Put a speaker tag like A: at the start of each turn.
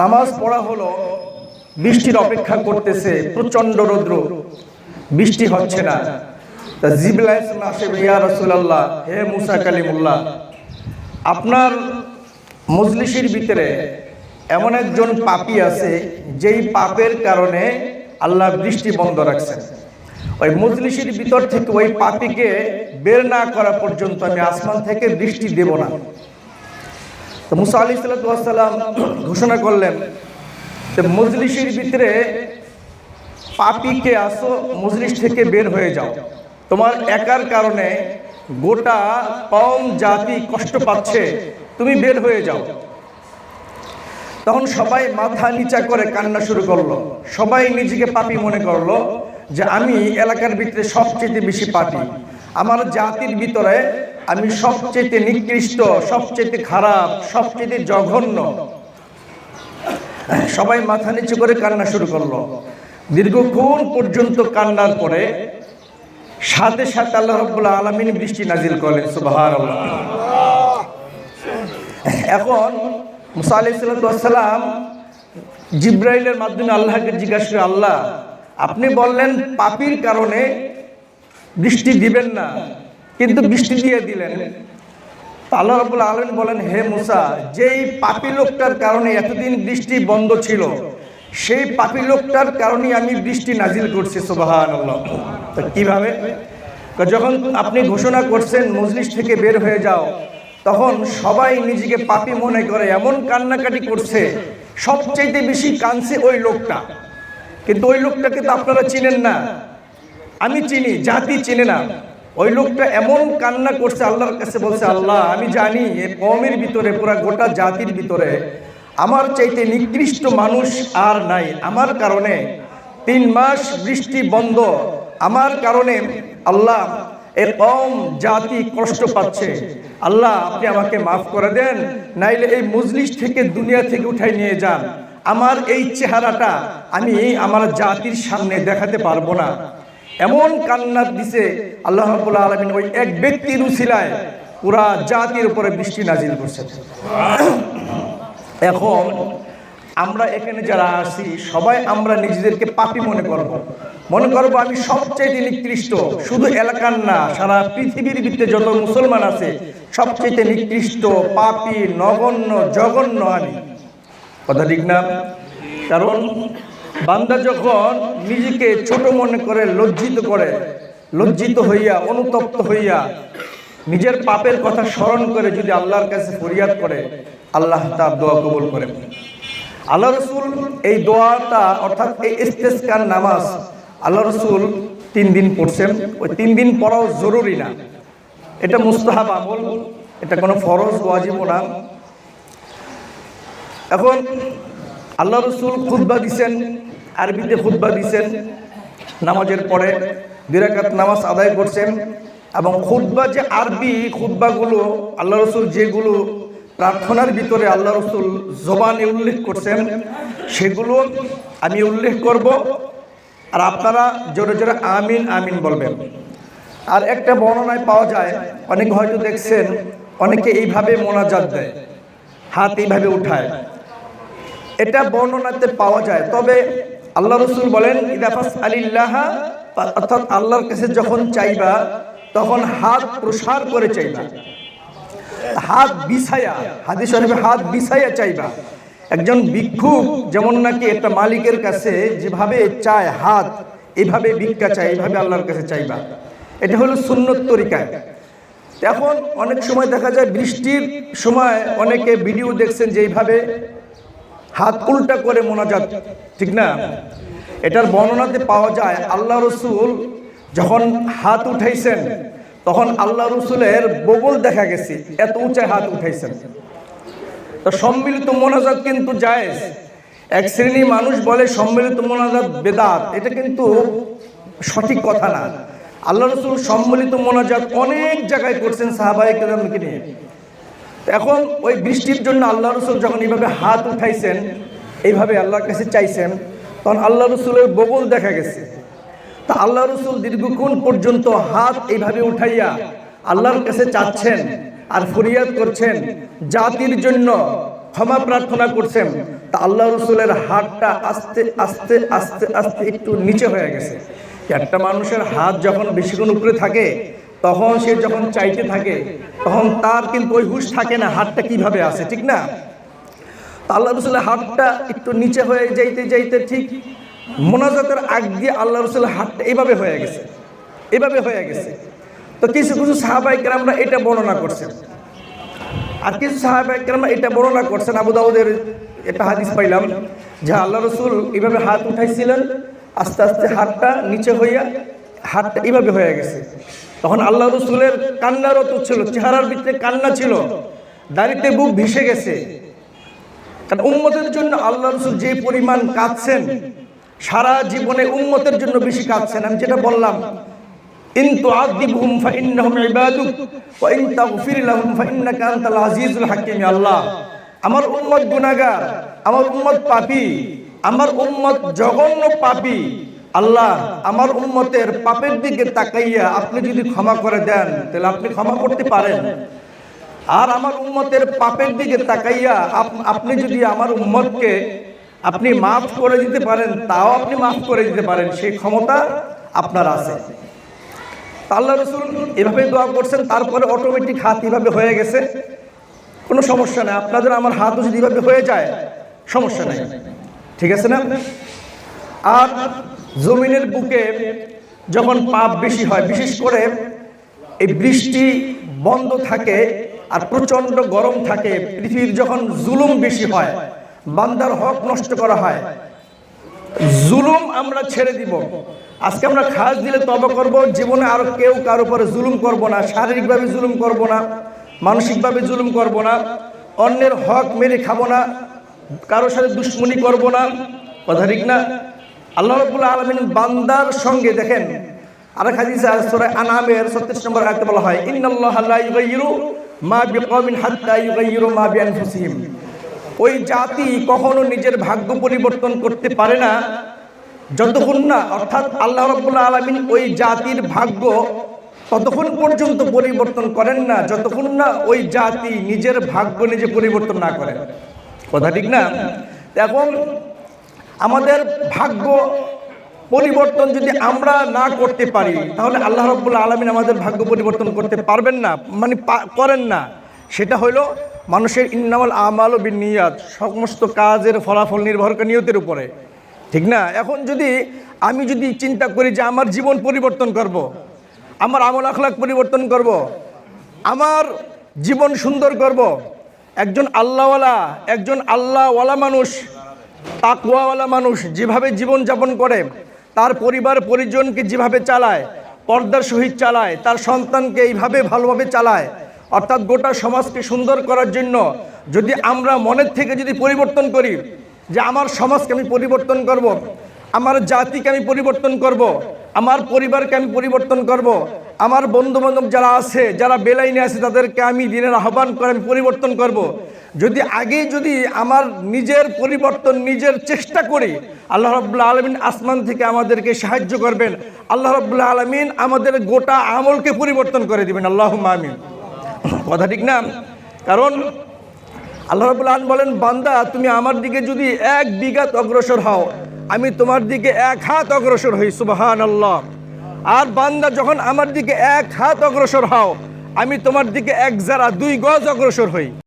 A: নামাজ পড়া হলো, বৃষ্টির অপেক্ষা করতেছে প্রচণ্ড রৌদ্র। বৃষ্টি হচ্ছে না। তা জিবলাই আসে ইয়া রসুল্লাহ হে মুসা কালিমুল্লাহ, আপনার মজলিসের ভিতরে এমন একজন পাপি আছে, যেই পাপের কারণে আল্লাহ বৃষ্টি বন্ধ রাখছেন। ওই মজলিসের ভিতর থেকে ওই পাপিকে বের না করা পর্যন্ত আমি আসমান থেকে বৃষ্টি দেব না। তো মুসা আলি সাল্লাম ঘোষণা করলেন যে মজলিসের ভিতরে পাপিকে আসো, মজলিস থেকে বের হয়ে যাও। তোমার একার কারণে গোটা কম জাতি কষ্ট পাচ্ছে, তুমি বের হয়ে যাও। তখন সবাই মাথা নিচা করে কান্না শুরু করল। সবাই নিজেকে পাপি মনে করল যে আমি এলাকার ভিতরে সবচেয়ে বেশি পাপি। আমার জাতির ভিতরে আমি সবচেয়ে নিকৃষ্ট, সবচেয়ে খারাপ, সবচেয়ে জঘন্য। সবাই মাথা নিচু করে কান্না শুরু করল। দীর্ঘক্ষণ পর্যন্ত কান্নার পরে সাথে সাথে আল্লাহ রব্বুল্লাহ আলমিন বৃষ্টি নাজিল করলেন সুবাহার এখন মুসা আলি সাল্লাম জিব্রাইলের মাধ্যমে আল্লাহকে জিজ্ঞাসা আল্লাহ, আপনি বললেন পাপির কারণে বৃষ্টি দিবেন না। কিন্তু বৃষ্টি দিয়ে দিলেন। আল্লাহ রাবুল আলমিন বলেন হে মুসা যেই পাপি লোকটার কারণে এতদিন বৃষ্টি বন্ধ ছিল সেই পাপি লোকটার কারণে আমি বৃষ্টি নাজিল করছি সুবাহান তো কীভাবে? যখন আপনি ঘোষণা করছেন মজলিস থেকে বের হয়ে যাও তখন সবাই নিজেকে পাপি মনে করে এমন কান্নাকাটি করছে সবচাইতে বেশি কানছে ওই লোকটা। কিন্তু ওই লোকটাকে তো আপনারা চিনেন না। আমি চিনি জাতি চিনে না। ওই লোকটা এমন কান্না করছে, আল্লাহর কাছে বলছে, আল্লাহ, আমি জানি এ কমের ভিতরে, পুরা গোটা জাতির ভিতরে আমার চাইতে নিকৃষ্ট মানুষ আর নাই। আমার কারণে তিন মাস বৃষ্টি বন্ধ। আমার কারণে আল্লাহ এ কম জাতি কষ্ট পাচ্ছে। আল্লাহ, আপনি আমাকে মাফ করে দেন, নাইলে এই মজলিস থেকে, দুনিয়া থেকে উঠাই নিয়ে যান। আমার এই চেহারাটা আমি আমার জাতির সামনে দেখাতে পারব না। এমন কান্নার দিছে আল্লাহ আলামিন ওই এক ব্যক্তির উসিলায় পুরা জাতির উপরে বৃষ্টি নাজিল করছেন। এখন আমরা এখানে যারা আসি সবাই আমরা নিজেদেরকে পাপি মনে করব। মনে করব আমি সবচেয়ে নিকৃষ্ট। শুধু এলাকার না, সারা পৃথিবীর ভিতরে যত মুসলমান আছে সবচেয়ে নিকৃষ্ট, পাপি, নগণ্য, জঘন্য আমি। কথা ঠিক না? কারণ বান্দা যখন নিজেকে ছোট মনে করে লজ্জিত করে, লজ্জিত হইয়া, অনুতপ্ত হইয়া নিজের পাপের কথা স্মরণ করে যদি আল্লাহর কাছে ফরিয়াদ করে, আল্লাহ তার দোয়া কবুল করে। আল্লাহ রসুল এই দোয়াটা অর্থাৎ এই ইস্তেস্কার নামাজ আল্লাহ রসুল তিন দিন পড়ছেন। ওই তিন দিন পড়াও জরুরি না। এটা মুস্তাহাব আমল, এটা কোনো ফরজ, ওয়াজিব না। এখন আল্লাহ রসুল খুদ্া দিছেন। আরবিতে খুদ্া দিছেন। নামাজের পরে বিরাকাত নামাজ আদায় করছেন এবং খুদ্া যে আরবি খুদ্বাগুলো আল্লাহ রসুল যেগুলো প্রার্থনার ভিতরে আল্লাহ রসুল জবানে উল্লেখ করছেন, সেগুলো আমি উল্লেখ করব। আর আপনারা জোরে জোরে আমিন আমিন বলবেন। আর একটা বর্ণনায় পাওয়া যায়, অনেক হয়তো দেখছেন, অনেকে এইভাবে মোনাজাত দেয়, হাত এইভাবে উঠায়। এটা বর্ণনাতে পাওয়া যায়, তবে আল্লাহ রসুল বলেন ইদাফাস অর্থাৎ আল্লাহর কাছে যখন চাইবা, তখন হাত প্রসার করে চাইবা। হাত বিছায়া, হাদিস শরীফে হাত বিছায়া চাইবা। একজন ভিক্ষুক যেমন নাকি একটা মালিকের কাছে যেভাবে চায় হাত, এভাবে ভিক্ষা চায়, এভাবে আল্লাহর কাছে চাইবা। এটা হলো সুন্নত তরিকায়। এখন অনেক সময় দেখা যায় বৃষ্টির সময় অনেকে ভিডিও দেখছেন যে এইভাবে হাত উল্টা করে মোনাজাত, ঠিক না? এটার বর্ণনাতে পাওয়া যায়, আল্লাহ রসুল যখন হাত উঠাইছেন, তখন আল্লাহ রসুলের বগল দেখা গেছে, এত উঁচায় হাত উঠাইছেন। তো সম্মিলিত মোনাজাত কিন্তু জায়েজ। এক শ্রেণি মানুষ বলে সম্মিলিত মোনাজাত বেদাত, এটা কিন্তু সঠিক কথা না। আল্লাহ রসুল সম্মিলিত মোনাজাত অনেক জায়গায় করছেন সাহাবাহিক নিয়ে। এখন ওই বৃষ্টির জন্য আল্লাহ রসুল যখন এইভাবে হাত উঠাইছেন, এইভাবে আল্লাহর কাছে চাইছেন, তখন আল্লাহ রসুলের বগল দেখা গেছে। তা আল্লাহ রসুল দীর্ঘক্ষণ পর্যন্ত হাত এইভাবে উঠাইয়া আল্লাহর কাছে চাচ্ছেন আর ফরিয়াদ করছেন, জাতির জন্য ক্ষমা প্রার্থনা করছেন। তা আল্লাহ রসুলের হাতটা আস্তে আস্তে আস্তে আস্তে একটু নিচে হয়ে গেছে। একটা মানুষের হাত যখন বেশিক্ষণ উপরে থাকে তখন সে যখন চাইতে থাকে, তখন তার কিন্তু ওই হুশ থাকে না, হাতটা কীভাবে আসে ঠিক না? আল্লাহ রসুলের হাতটা একটু নিচে হয়ে যাইতে যাইতে ঠিক মোনাজাতের আগ দিয়ে আল্লাহ রসুলের হাতটা এইভাবে হয়ে গেছে, এভাবে হয়ে গেছে। তো কিছু কিছু সাহাবাহিকের আমরা এটা বর্ণনা করছেন। আর কিছু সাহাবাহিকের এটা বর্ণনা করছেন। আবু দাউদের এটা হাদিস পাইলাম, যে আল্লাহ রসুল এইভাবে হাত উঠাইছিলেন, আস্তে আস্তে হাতটা নিচে হইয়া হাতটা এইভাবে হয়ে গেছে। তখন আল্লাহ রসুলের কান্নারও তো ছিল, চেহারার ভিতরে কান্না ছিল। দাড়িতে বুক ভেসে গেছে। কারণ উম্মতের জন্য আল্লাহ রসুল যে পরিমাণ কাঁদছেন, সারা জীবনে উম্মতের জন্য বেশি কাঁদছেন। আমি যেটা বললাম আল্লাহ। আমার উম্মত গুনাহগার, আমার উম্মত পাপী, আমার উম্মত জঘন্য পাপী আল্লাহ আমার উম্মতের পাপের দিকে তাকাইয়া আপনি যদি ক্ষমা করে দেন, তাহলে আপনি ক্ষমা করতে পারেন। আর আমার উম্মতের পাপের দিকে তাকাইয়া আপ- আপনি যদি আমার উম্মতকে আপনি মাফ করে দিতে পারেন, তাও আপনি মাফ করে দিতে পারেন, সেই ক্ষমতা আপনার আছে। আল্লাহ রসুল এভাবে দোয়া করছেন, তারপরে অটোমেটিক হাত এভাবে হয়ে গেছে। কোনো সমস্যা নেই, আপনাদের আমার হাতও যদি এভাবে হয়ে যায়, সমস্যা নেই। ঠিক আছে না? আর জমিনের বুকে যখন পাপ বেশি হয়, বিশেষ করে এই বৃষ্টি বন্ধ থাকে আর প্রচণ্ড গরম থাকে, পৃথিবীর যখন জুলুম বেশি হয়, বান্দার হক নষ্ট করা হয়, জুলুম আমরা ছেড়ে দিব। আজকে আমরা খাস দিলে তবা করব, জীবনে আর কেউ কার উপরে জুলুম করব না, শারীরিকভাবে জুলুম করব না, মানসিকভাবে জুলুম করব না, অন্যের হক মেরে খাব না কারোর সাথে দুশ্মনী করব না, কথা ঠিক না? আল্লাহ রবুল্লা আলমিন বান্দার সঙ্গে দেখেন। আর হাদিসে আর সূরা আনামের 36 নম্বর আয়াতে বলা হয়, ইন্নাল্লাহা লা ইউগাইয়িরু মা বিকওমিন হাত্তা ইউগাইয়িরু মা বিআনফুসিহিম। ওই জাতি কখনো নিজের ভাগ্য পরিবর্তন করতে পারে না। যতক্ষণ না, অর্থাৎ আল্লাহ রব্বুল্লাহ আলমিন ওই জাতির ভাগ্য ততক্ষণ পর্যন্ত পরিবর্তন করেন না, যতক্ষণ না ওই জাতি নিজের ভাগ্য নিজে পরিবর্তন না করে। কথা ঠিক না? এখন আমাদের ভাগ্য পরিবর্তন যদি আমরা না করতে পারি, তাহলে আল্লাহ রব্বুল্লাহ আলমিন আমাদের ভাগ্য পরিবর্তন করতে পারবেন না মানে করেন না সেটা হলো মানুষের ইন্নামাল আমাল ও বিনিয়াত, সমস্ত কাজের ফলাফল নির্ভর করে নিয়তের উপরে ঠিক না এখন যদি আমি যদি চিন্তা করি যে আমার জীবন পরিবর্তন করব। আমার আমল আখলাক পরিবর্তন করব। আমার জীবন সুন্দর করব। একজন আল্লাহওয়ালা একজন আল্লাহওয়ালা মানুষ তাকুয়াওয়ালা মানুষ যেভাবে জীবন যাপন করে, তার পরিবার পরিজনকে যেভাবে চালায়, পর্দার সহিত চালায়, তার সন্তানকে এইভাবে ভালোভাবে চালায়, অর্থাৎ গোটা সমাজকে সুন্দর করার জন্য যদি আমরা মনের থেকে যদি পরিবর্তন করি, যে আমার সমাজকে আমি পরিবর্তন করব। আমার জাতিকে আমি পরিবর্তন করব। আমার পরিবারকে আমি পরিবর্তন করব। আমার বন্ধু বান্ধব যারা আছে, যারা বেলাইনে আছে, তাদেরকে আমি দিনের আহ্বান করে আমি পরিবর্তন করব। যদি আগে যদি আমার নিজের পরিবর্তন, নিজের চেষ্টা করি, আল্লাহ রব্লা আলমিন আসমান থেকে আমাদেরকে সাহায্য করবেন। আল্লাহ রব্লা আলমিন আমাদের গোটা আমলকে পরিবর্তন করে দিবেন। আল্লাহ আমিন। কথা ঠিক না? কারণ আল্লাহ রাবুল আলম বলেন, বান্দা, তুমি আমার দিকে যদি এক বিঘাত অগ্রসর হও, আমি তোমার দিকে এক হাত অগ্রসর হই সুবাহান আল্লাহ আর বান্দা, যখন আমার দিকে এক হাত অগ্রসর হও, আমি তোমার দিকে এক যারা দুই গজ অগ্রসর হই।